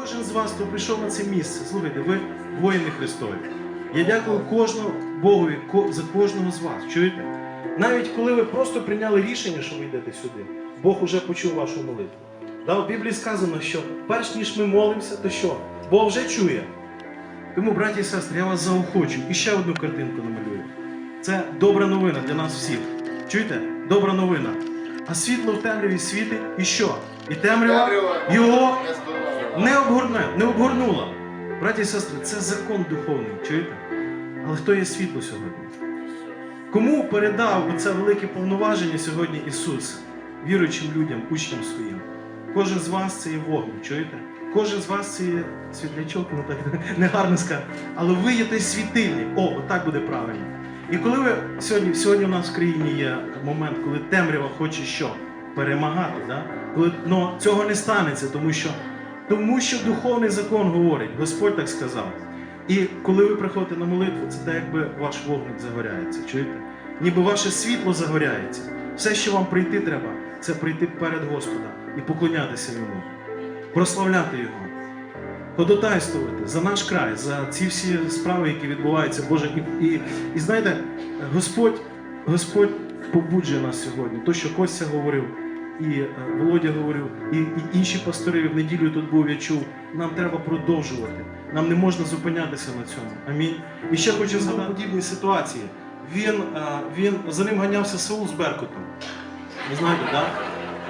Кожен з вас, хто прийшов на це місце, слухайте, ви воїни Христові. Я дякую кожному Богові за кожного з вас. Чуєте? Навіть коли ви просто прийняли рішення, що ви йдете сюди, Бог уже почув вашу молитву. Да, в Біблії сказано, що перш ніж ми молимося, то що? Бог вже чує. Тому, браті і сестри, я вас заохочу і ще одну картинку намалюю. Це добра новина для нас всіх. Чуєте? Добра новина. А світло в темряві світить і що? І темрява його обгорне, не обгорнула. Браті і сестри, це закон духовний, чуєте? Але хто є світло сьогодні? Кому передав це велике повноваження сьогодні Ісус, віруючим людям, учням своїм? Кожен з вас це є вогонь, чуєте? Кожен з вас це є світлячок, ну так негарно сказати. Але ви є той світильник. О, отак буде правильно. І коли ви сьогодні, сьогодні у нас в країні є момент, коли темрява хоче що? Перемагати, да? коли ну, цього не станеться, тому що, тому що духовний закон говорить, Господь так сказав. І коли ви приходите на молитву, це так, якби ваш вогник загоряється. Чуєте? Ніби ваше світло загоряється. Все, що вам прийти треба, це прийти перед Господа і поклонятися йому, прославляти Його, ходотайствувати за наш край, за ці всі справи, які відбуваються, Боже. І, і, і знаєте, Господь, Господь побуджує нас сьогодні. То, що Костя говорив, і е, Володя говорив, і, і інші пастори в неділю тут був, я чув. Нам треба продовжувати. Нам не можна зупинятися на цьому. Амінь. І ще хочу згадати подібні ситуації. Він, е, він за ним ганявся Саул з Беркутом. Ви знаєте, так?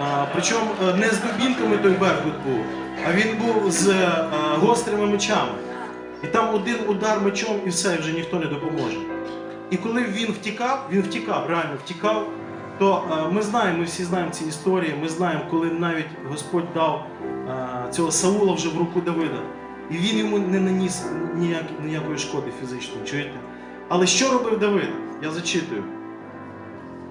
А, причому е, не з дубінками той Беркут був, а він був з гострими мечами. І там один удар мечом і все, і вже ніхто не допоможе. І коли він втікав, він втікав, реально втікав, то е, ми знаємо, ми всі знаємо ці історії, ми знаємо, коли навіть Господь дав е, цього Саула вже в руку Давида. І він йому не наніс ніяк, ніякої шкоди фізичної, чуєте? Але що робив Давид? Я зачитую.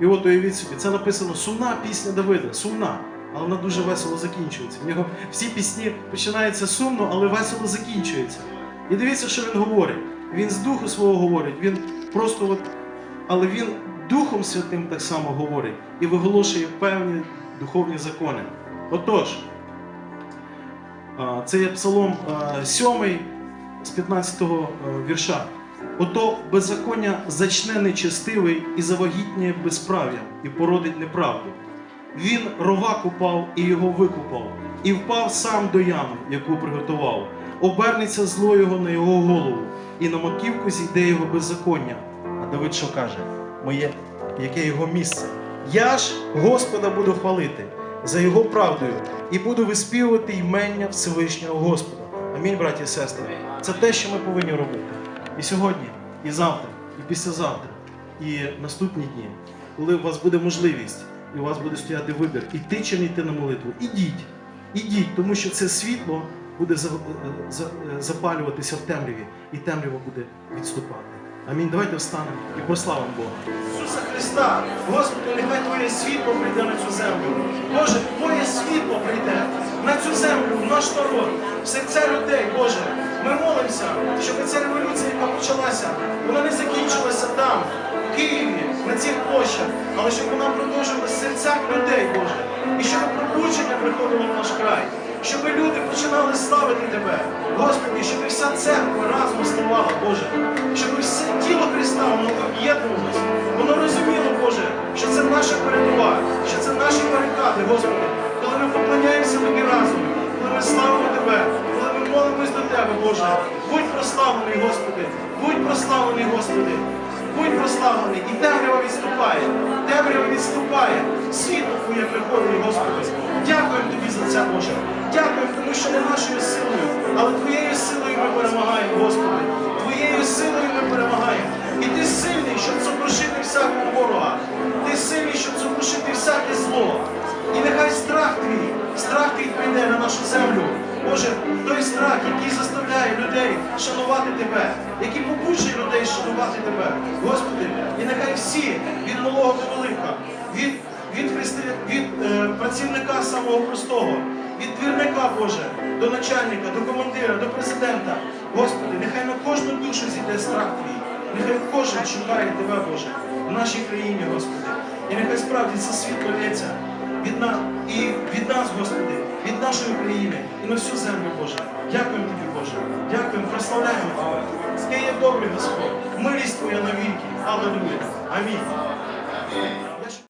І от уявіть собі, це написано сумна пісня Давида, сумна, але вона дуже весело закінчується. В нього всі пісні починаються сумно, але весело закінчуються. І дивіться, що він говорить. Він з духу свого говорить, він просто от, але він Духом Святим так само говорить і виголошує певні духовні закони. Отож, це є Псалом 7 з 15 вірша. Ото беззаконня зачне нечестивий і завагітніє безправ'ям, і породить неправду. Він рова купав і його викупав, і впав сам до ями, яку приготував. Обернеться зло його на його голову, і на маківку зійде його беззаконня. А Давид що каже? Моє, яке його місце? Я ж Господа буду хвалити за його правдою і буду виспівувати ймення Всевишнього Господа. Амінь, браті і сестри. Це те, що ми повинні робити. І сьогодні, і завтра, і післязавтра, і наступні дні, коли у вас буде можливість, і у вас буде стояти вибір, іти чи не йти на молитву, ідіть, ідіть, тому що це світло буде за- за- запалюватися в темряві, і темрява буде відступати. Амінь. Давайте встанемо і прославимо Бога. Ісуса Христа, Господи, нехай Твоє світло прийде на цю землю. Боже, Твоє світло прийде на цю землю, в наш народ, в серця людей, Боже. Ми молимося, щоб ця революція, яка почалася, вона не закінчилася там, в Києві, на цих площах, але щоб вона продовжилася в серцях людей, Боже. І щоб пробудження приходило в наш край, щоб люди починали славити Тебе, Господи, щоб вся церква разом ставала, Боже, щоб все тіло Христа воно об'єднувалося, воно розуміло, Боже, що це наша передова, що це наші барикади, Господи, коли ми поклоняємося Тобі разом, коли ми славимо Тебе, коли ми молимось до Тебе, Боже. Будь прославлений, Господи, будь прославлений, Господи. Будь прославлений, і темрява відступає, темрява відступає, світло Твоє приходить, Господи. Не нашою силою, але Твоєю силою ми перемагаємо, Господи. Твоєю силою ми перемагаємо. І ти сильний, щоб сокрушити всякого ворога. Ти сильний, щоб сокрушити всяке зло. І нехай страх твій, страх твій прийде на нашу землю. Боже, той страх, який заставляє людей шанувати тебе, який побуджує людей шанувати тебе. Господи, і нехай всі від малого до велика, від, від, христи- від е, працівника самого простого, від двірника Боже, до начальника, до командира, до президента. Господи, нехай на кожну душу зійде страх Твій. Нехай кожен шукає Тебе, Боже, в нашій країні, Господи. І нехай справді це світло лється від нас, і від нас, Господи, від нашої країни і на всю землю, Боже. Дякуємо Тобі, Боже. Дякуємо, прославляємо Тебе. Ти добрий Господь. Милість Твоя навіки. Аллилуйя. Амінь.